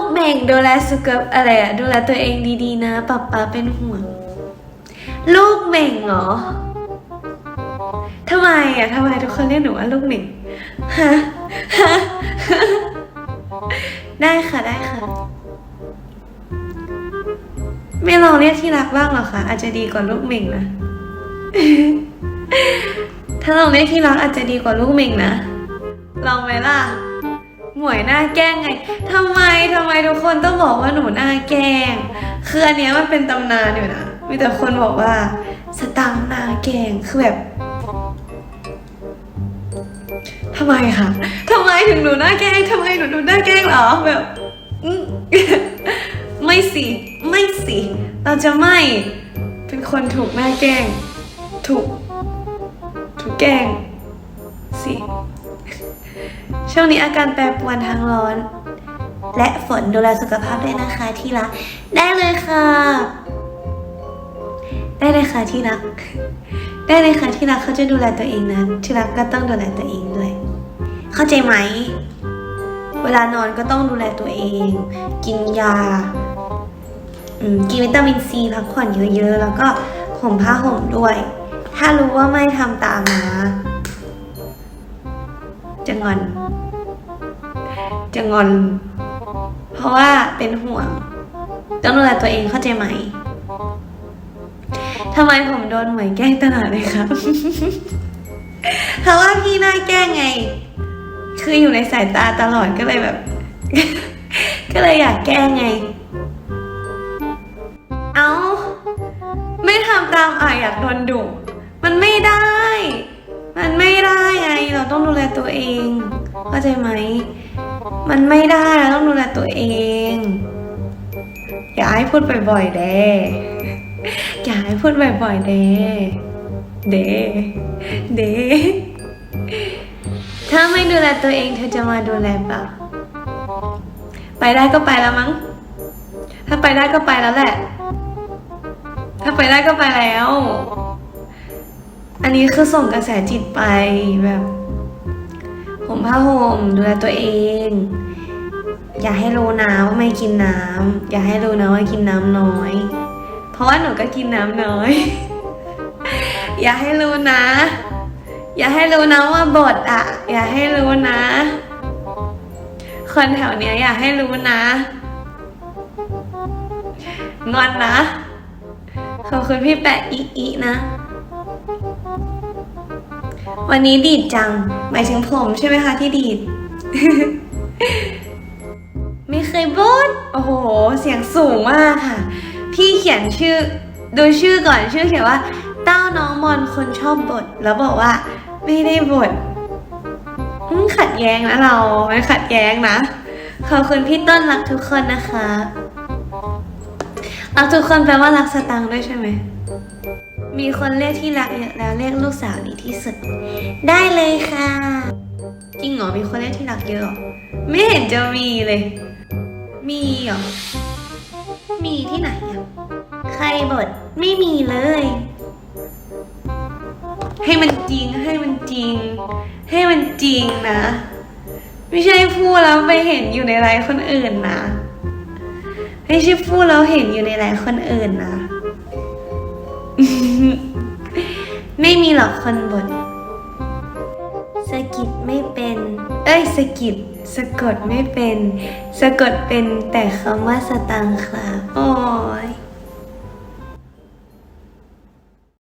กแบ่งดูแลสุขอะไรอะดูแลตัวเองดีๆนะป๊าป๊าเป็นห่วงลูกเหม่งเหรอทำไมอะทำไมทุกคนเรียกหนูว่าลูกเหม่งฮะฮะได้ค่ะได้ค่ะ ไม่ลองเรียกที่รักบ้างหรอคะอาจจะดีกว่าลูกเหม่งนะถ้าลองเรียกที่รักอาจจะดีกว่าลูกเหม่งนะลองไหมล่ะหมวยหน้าแกล้งไงทำไมทำไม ทุกคนต้องบอกว่าหนูหน้าแกงคืออันเนี้ยมันเป็นตำนานอยู่นะ มีแต่คนบอกว่าสตังค์หน้าแกงคือแบบทำไมคะทำไมถึงหนูหน้าแกงทำไมหนูดูหน้าแกงเหรอแบบไม่สิไม่สิเราจะไม่เป็นคนถูกหน้าแกงถูกถูกแกงสิช่วงนี้อาการแปรปรวนทางร้อน และฝนดูแลสุขภาพด้วยนะคะที่รัก ได้เลยค่ะ ได้เลยค่ะที่รัก ได้เลยค่ะที่รักเขาจะดูแลตัวเองนะที่รักก็ต้องดูแลตัวเองด้วย เข้าใจไหม เวลานอนก็ต้องดูแลตัวเอง กินยากินวิตามินซีพักผ่อนเยอะๆ แล้วก็ห่มผ้าห่มด้วย ถ้ารู้ว่าไม่ทำตามนะ จะงอน จะงอน ราะว่าเป็นห่วงต้องดูแลตัวเองเข้าใจไหมทำไมผมโดนเหมวยแกล้งตลอดเลยครับเพราะว่าพี่น่าแกล้งไง คืออยู่ในสายตาตลอดก็เลยแบบ ก็เลยอยากแกล้งไง เอาไม่ทำตามอะอยากโดนดุมันไม่ได้ ต้องดูแลตัวเอง เข้าใจไหม มันไม่ได้เราต้องดูแลตัวเอง อย่าให้พูดบ่อยๆเด้อย่าให้พูดบ่อยๆเด้เด้เด้ถ้าไม่ดูแลตัวเองเธอจะมาดูแลเปล่า ไปได้ก็ไปแล้วมั้ง ถ้าไปได้ก็ไปแล้วแหละ ถ้าไปได้ก็ไปแล้วอันนี้คือส่งกระแสจิตไปแบบ ผมผ้าห่มดูแลตัวเอง อย่าให้รู้นะว่าไม่กินน้ำอย่าให้รู้นะว่ากินน้ำน้อย เพราะว่าหนูก็กินน้ำน้อย อย่าให้รู้นะ อย่าให้รู้นะว่าบทอะ อย่าให้รู้นะ คนแถวเนี้ย อย่าให้รู้นะงอนนะขอบคุณพี่แปะอีอีนะ วันนี้ดีดจัง หมายถึงผมใช่ไหมคะที่ดีด ไม่เคยบ่นโอ้โห เสียงสูงมากค่ะ พี่เขียนชื่อ ดูชื่อก่อนชื่อเขียนว่า เต้าน้องมอนคนชอบบท แล้วบอกว่า ไม่ได้บทขัดแย้งนะเราไม่ขัดแย้งนะ ขอบคุณพี่ต้นรักทุกคนนะคะ รักทุกคนแปลว่ารักสตังค์ด้วยใช่ไหม มีคนเรียกที่รักเยอะแล้วเรียกลูกสาวดีที่สุด ได้เลยค่ะ จริงเหรอ มีคนเรียกที่รักเยอะเหรอ ไม่เห็นจะมีเลย มีเหรอ มีที่ไหนอะ ใครบทไม่มีเลย ให้มันจริงให้มันจริง ให้มันจริงนะ ไม่ใช่พูดแล้วไปเห็นอยู่ในไลฟ์คนอื่นนะ ไม่ใช่พูดแล้วเห็นอยู่ในไลฟ์คนอื่นนะ ไม่มีหรอกคนบทสะกิดไม่เป็น เอ้ยสะกิดสะกดไม่เป็น สะกดเป็นแต่คำว่าสตังค์ครับ โอ้ย